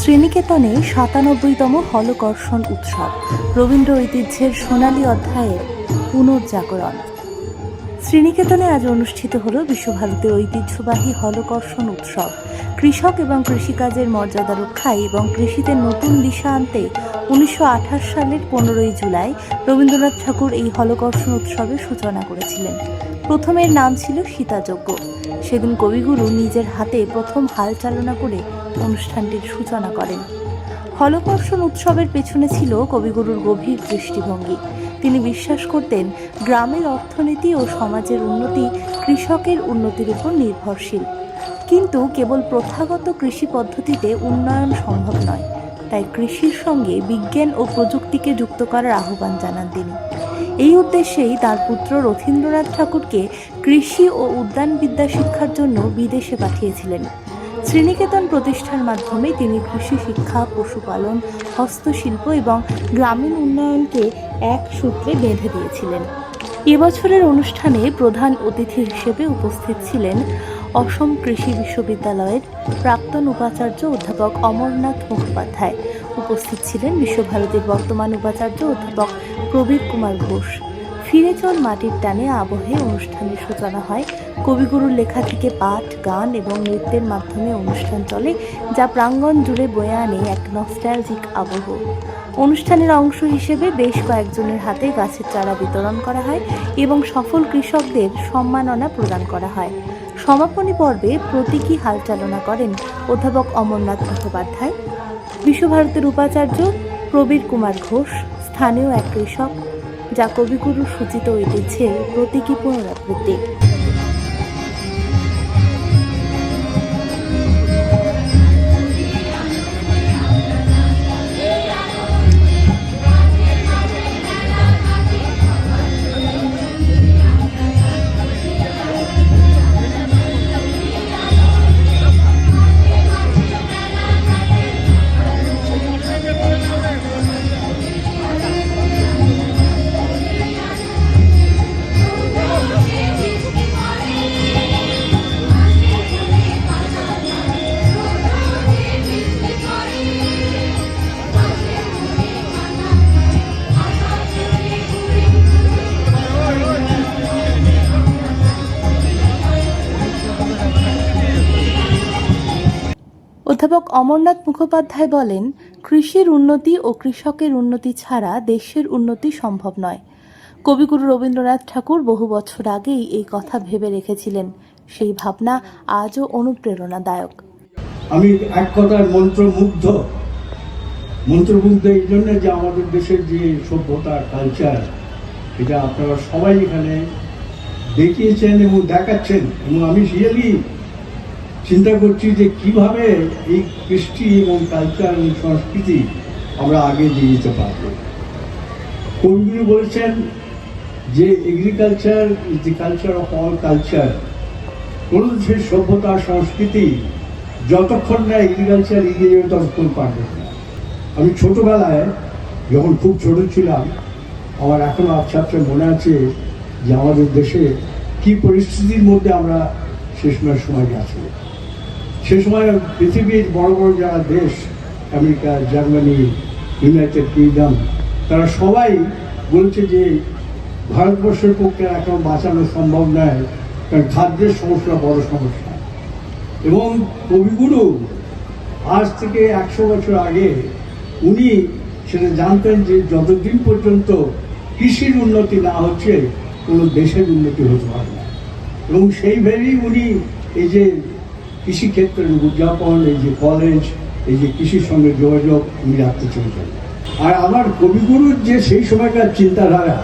শ্রীনিকেতনে সাতানব্বইতম হলকর্ষণ উৎসব। রবীন্দ্র ঐতিহ্যের সোনালী অধ্যায়ের পুনর্জাগরণ। শ্রীনিকেতনে আজ অনুষ্ঠিত হল বিশ্বভারতীর ঐতিহ্যবাহী হলকর্ষণ উৎসব। কৃষক এবং কৃষিকাজের মর্যাদা রক্ষায় এবং কৃষিতে নতুন দিশা আনতে উনিশশো আঠাশ সালের পনেরোই জুলাই রবীন্দ্রনাথ ঠাকুর এই হলকর্ষণ উৎসবের সূচনা করেছিলেন। প্রথমের নাম ছিল সীতাযজ্ঞ। সেদিন কবিগুরু নিজের হাতে প্রথম হাল চালনা করে অনুষ্ঠানটির সূচনা করেন। হলকর্ষণ উৎসবের পেছনে ছিল কবিগুরুর গভীর দৃষ্টিভঙ্গি। তিনি বিশ্বাস করতেন গ্রামের অর্থনীতি ও সমাজের উন্নতি কৃষকের উন্নতির উপর নির্ভরশীল। কিন্তু কেবল প্রথাগত কৃষি পদ্ধতিতে উন্নয়ন সম্ভব নয়, তাই কৃষির সঙ্গে বিজ্ঞান ও প্রযুক্তিকে যুক্ত করার আহ্বান জানান তিনি। এই উদ্দেশ্যেই তার পুত্র রথীন্দ্রনাথ ঠাকুরকে কৃষি ও উদ্যানবিদ্যা শিক্ষার জন্য বিদেশে পাঠিয়েছিলেন। শ্রীনিকেতন প্রতিষ্ঠার মাধ্যমে তিনি কৃষি শিক্ষা, পশুপালন, হস্তশিল্প এবং গ্রামীণ উন্নয়নকে এক সূত্রে বেঁধে দিয়েছিলেন। এবছরের অনুষ্ঠানে প্রধান অতিথি হিসেবে উপস্থিত ছিলেন অসম কৃষি বিশ্ববিদ্যালয়ের প্রাক্তন উপাচার্য অধ্যাপক অমরনাথ মুখোপাধ্যায়। উপস্থিত ছিলেন বিশ্বভারতীর বর্তমান উপাচার্য অধ্যাপক প্রবীর কুমার ঘোষ। ফিরে চল মাটির টানে আবহে অনুষ্ঠানের সূচনা হয়। কবিগুরুর লেখা থেকে পাঠ, গান এবং নৃত্যের মাধ্যমে অনুষ্ঠান চলে, যা প্রাঙ্গণ জুড়ে বয়ে আনে এক নস্টালজিক আবহ। অনুষ্ঠানের অংশ হিসেবে বেশ কয়েকজনের হাতে গাছের চারা বিতরণ করা হয় এবং সফল কৃষকদের সম্মাননা প্রদান করা হয়। সমাপনী পর্বে প্রতীকী হাল চালনা করেন অধ্যাপক অমরনাথ মুখোপাধ্যায়। বিশ্বভারতের উপাচার্য প্রবীর কুমার ঘোষ, স্থানীয় এক কৃষক। যা কবিগুরু সূচিত ঐতিহ্যের প্রতীকী পুনরাবৃত্তি। অধ্যাপক অমরনাথ মুখোপাধ্যায় বলেন, কৃষির উন্নতি ও কৃষকের উন্নতি ছাড়া দেশের উন্নতি সম্ভব নয়। কবিগুরু রবীন্দ্রনাথ ঠাকুর বহু বছর আগেই এই কথা ভেবে রেখেছিলেন। সেই ভাবনা আজও অনুপ্রেরণাদায়ক। আমি এক কথায় মন্ত্রমুগ্ধ। মন্ত্রমুগ্ধ এই জন্য যে আমাদের দেশের যে সভ্যতা কালচার এটা আপনারা সবাই এখানে দেখিয়েছেন এবং দেখাচ্ছেন এবং আমি রিয়েলি চিন্তা করছি যে কীভাবে এই কৃষ্টি এবং কালচার এবং সংস্কৃতি আমরা আগে দিয়ে যেতে পারব। কবিগুরু বলেছেন যে agriculture is the culture of all culture কোনো দেশের সভ্যতা, সংস্কৃতি যতক্ষণ না এগ্রিকালচার এগিয়ে যাবে, ততক্ষণ পারবে না। আমি ছোটোবেলায় যখন খুব ছোট ছিলাম, আমার এখনও আচ্ছা আচ্ছা মনে আছে যে আমাদের দেশে কি পরিস্থিতির মধ্যে আমরা সে সময় সময় গেছি সে সময় পৃথিবীর বড় বড় যারা দেশ, আমেরিকা, জার্মানি, ইউনাইটেড কিংডম, তারা সবাই বলছে যে ভারতবর্ষের পক্ষে এখন বাঁচানো সম্ভব নয়, কারণ খাদ্যের সমস্যা বড় সমস্যা। এবং কবিগুরু আজ থেকে একশো বছর আগে উনি সেটা জানতেন যে যতদিন পর্যন্ত কৃষির উন্নতি না হচ্ছে, কোনো দেশের উন্নতি হতে পারে না। এবং সেই ভেবেই উনি এই যে কৃষিক্ষেত্রের উদযাপন, এই যে কলেজ এই যে কৃষির সঙ্গে যোগাযোগ উনি রাখতে চলেছেন আর আমার কবিগুরুর যে সেই সময়কার চিন্তাধারা,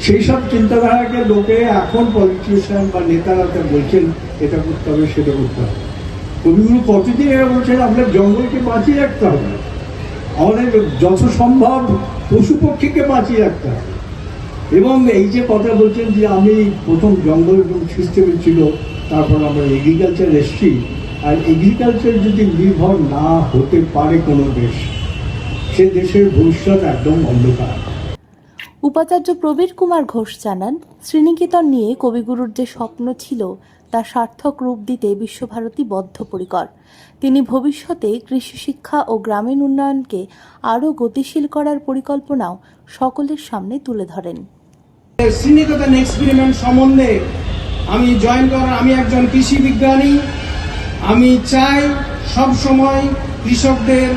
সেই সব চিন্তাধারাকে লোকে এখন পলিটিশিয়ান বা নেতারা তো বলছেন, এটা করতে হবে, সেটা করতে হবে। কবিগুরু কতদিন এরা বলছেন, আপনার জঙ্গলকে বাঁচিয়ে রাখতে হবে। আমাদের যত সম্ভব পশু পক্ষীকে বাঁচিয়ে রাখতে হবে। এবং এই যে কথা বলছেন যে, আমি প্রথম জঙ্গল সিস্টেমে ছিল তারপর আমরা এগ্রিকালচার এসছি। আর এগ্রিকালচার যদি নির্ভর না হতে পারে কোনো দেশ সে দেশের ভবিষ্যৎ একদম অন্ধকার। উপাচার্য প্রবীর কুমার ঘোষ জানান শ্রীনিকেতন নিয়ে কবিগুরুর যে স্বপ্ন ছিল তা সার্থক রূপ দিতে বিশ্বভারতী বদ্ধপরিকর। তিনি ভবিষ্যতে কৃষি শিক্ষা ও গ্রামীণ উন্নয়নকে আরও গতিশীল করার পরিকল্পনাও সকলের সামনে তুলে ধরেন। শ্রীনিকেতন এক্সপেরিমেন্ট সম্বন্ধে আমি জয়েন করার, আমি একজন কৃষি বিজ্ঞানী। আমি চাই সব সময় কৃষকদের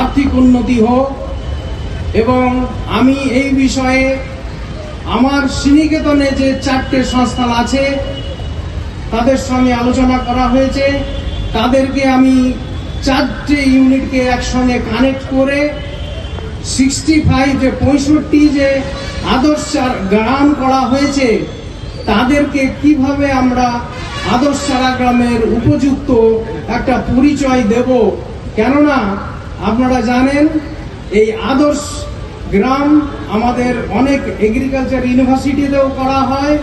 আর্থিক উন্নতি হোক এবং আমি এই বিষয়ে আমার শ্রীনিকেতনে যে চারটে সংস্থান আছে, তাদের সঙ্গে আলোচনা করা হয়েছে। তাদেরকে আমি চারটে ইউনিটকে একসঙ্গে কানেক্ট করে সিক্সটি ফাইভ যে পঁয়ষট্টি যে আদর্শ গ্রাম করা হয়েছে তাদেরকে কীভাবে আমরা আদর্শ গ্রামের উপযুক্ত একটা পরিচয় দেব? কেননা, আপনারা জানেন, এই আদর্শ গ্রাম আমাদের অনেক এগ্রিকালচার ইউনিভার্সিটিতেও করা হয়,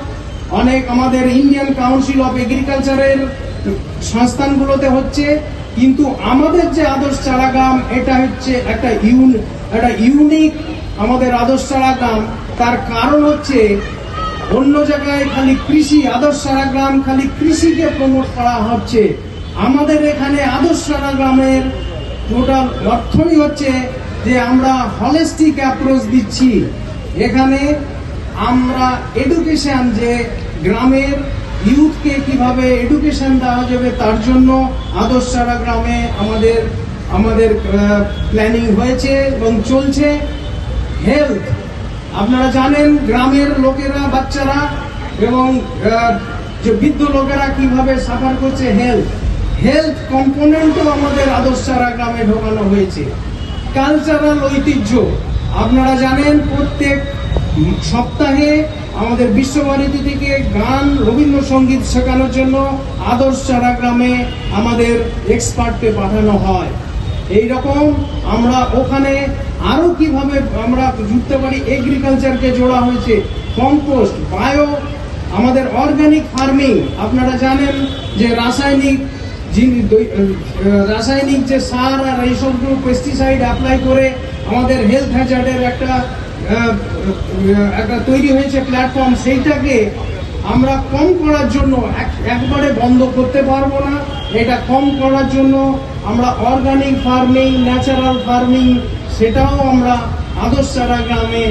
অনেক আমাদের ইন্ডিয়ান কাউন্সিল অফ এগ্রিকালচারের সংস্থানগুলোতে হচ্ছে, কিন্তু আমাদের যে আদর্শ চারা গ্রাম, এটা হচ্ছে একটা ইউন, একটা ইউনিক আমাদের আদর্শ চারা গ্রাম। তার কারণ হচ্ছে অন্য জায়গায় খালি কৃষি আদর্শ চারা গ্রাম খালি কৃষিকে প্রমোট করা হচ্ছে। আমাদের এখানে আদর্শ চারা গ্রামের টোটাল অর্থই হচ্ছে যে আমরা হলিস্টিক অ্যাপ্রোচ দিচ্ছি। এখানে আমরা এডুকেশান যে গ্রামের ইউথকে কীভাবে এডুকেশন দেওয়া যাবে তার জন্য আদর্শ চারা গ্রামে আমাদের আমাদের প্ল্যানিং হয়েছে এবং চলছে। হেলথ আপনারা জানেন গ্রামের লোকেরা, বাচ্চারা এবং যে বৃদ্ধ লোকেরা কীভাবে সাফার করছে? হেলথ হেলথ কম্পোনেন্টও আমাদের আদর্শ চারা গ্রামে ঢোকানো হয়েছে। কালচারাল ঐতিহ্য। আপনারা জানেন প্রত্যেক সপ্তাহে আমাদের বিশ্বভারতী থেকে গান, রবীন্দ্রসঙ্গীত শেখানোর জন্য আদর্শ চারা গ্রামে আমাদের এক্সপার্টকে পাঠানো হয়। এই রকম আমরা ওখানে আরও কীভাবে আমরা যুক্ত পারি এগ্রিকালচারকে জোড়া হয়েছে। কম্পোস্ট বায়ো আমাদের অর্গানিক ফার্মিং আপনারা জানেন যে রাসায়নিক রাসায়নিক যে সার আর এইসব পেস্টিসাইড অ্যাপ্লাই করে আমাদের হেলথ হ্যাজার্ডের একটা একটা তৈরি হয়েছে প্ল্যাটফর্ম সেইটাকে আমরা কম করার জন্য এক- একবারে বন্ধ করতে পারব না। এটা কম করার জন্য আমরা অর্গানিক ফার্মিং ন্যাচারাল ফার্মিং সেটাও আমরা আদর্শ চারা গ্রামে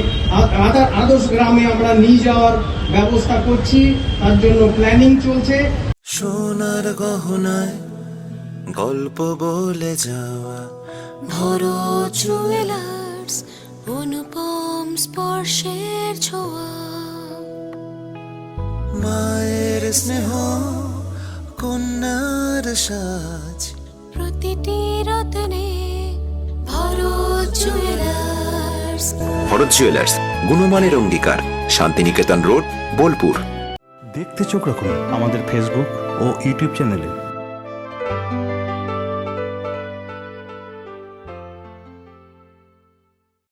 আদর্শ গ্রামে আমরা নিয়ে যাওয়ার ব্যবস্থা করছি তার জন্য প্ল্যানিং চলছে। সোনার গহনায় গল্প বলে যাওয়া। ভরো জুয়েলার্স অনুপম স্পর্শের ছোঁয়া। মায়ের স্নেহ কন্যার সাজ। প্রতিটি রতনে ভরো জুয়েলার্স ভরত জুয়েলার্স গুণমানের অঙ্গীকার শান্তিনিকেতন রোড বোলপুর দেখতে চোখ রাখুন আমাদের ফেসবুক ও ইউটিউব চ্যানেলে